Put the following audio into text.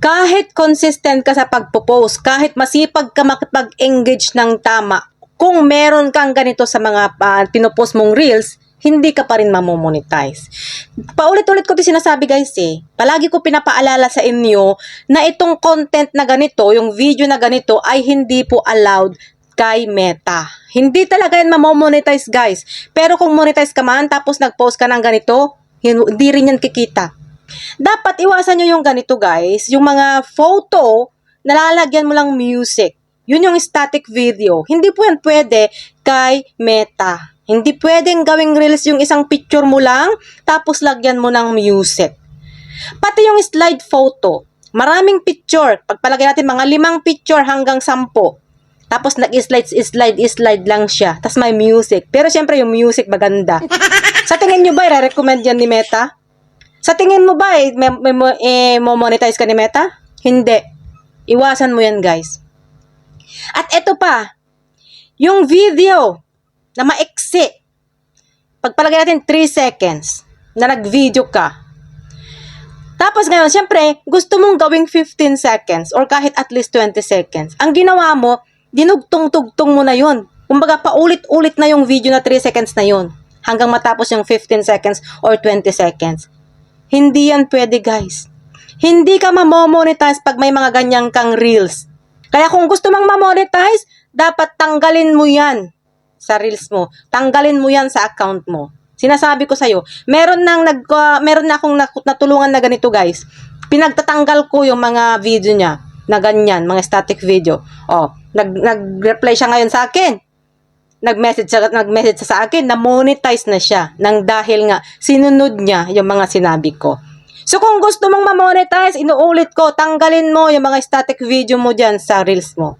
kahit consistent ka sa pagpo-post, kahit masipag ka makipag-engage ng tama, kung meron kang ganito sa mga uh, pinopost mong reels, hindi ka pa rin mamomonetize. Paulit-ulit ko 'to sinasabi guys eh. Palagi ko pinapaalala sa inyo na itong content na ganito, yung video na ganito ay hindi po allowed kay Meta. Hindi talaga yan mamomonetize guys. Pero kung monetize ka man tapos nag-post ka ng ganito, hindi rin yan kikita. Dapat iwasan nyo yung ganito guys, yung mga photo, nalalagyan mo lang music. Yun yung static video. Hindi po yan pwede kay Meta. Hindi pwedeng gawing reels yung isang picture mo lang, tapos lagyan mo ng music. Pati yung slide photo, maraming picture. Pagpalagay natin mga limang picture hanggang sampo. Tapos nag-slide, slide, slide lang siya. Tapos may music. Pero syempre yung music maganda. Sa tingin nyo ba, i-recommend yan ni Meta? Sa tingin mo ba, eh, may, may, eh, mo monetize ka ni Meta? Hindi. Iwasan mo yan, guys. At eto pa, yung video na maiksi. Pagpalagay natin 3 seconds na nag-video ka. Tapos ngayon, syempre, gusto mong gawing 15 seconds or kahit at least 20 seconds. Ang ginawa mo, dinugtong-tugtong mo na yun. Kumbaga, paulit-ulit na yung video na 3 seconds na yun. Hanggang matapos yung 15 seconds or 20 seconds. Hindi yan pwede, guys. Hindi ka mamomonetize pag may mga ganyang kang reels. Kaya kung gusto mong mamonetize, dapat tanggalin mo yan sa reels mo. Tanggalin mo yan sa account mo. Sinasabi ko sa'yo, meron nang nag, uh, meron na akong natulungan na ganito guys. Pinagtatanggal ko yung mga video niya na ganyan, mga static video. Oh, nag, nag-reply siya ngayon sa akin. Nag-message siya, nag-message sa akin na monetize na siya nang dahil nga sinunod niya yung mga sinabi ko. So kung gusto mong ma-monetize, inuulit ko, tanggalin mo yung mga static video mo dyan sa reels mo.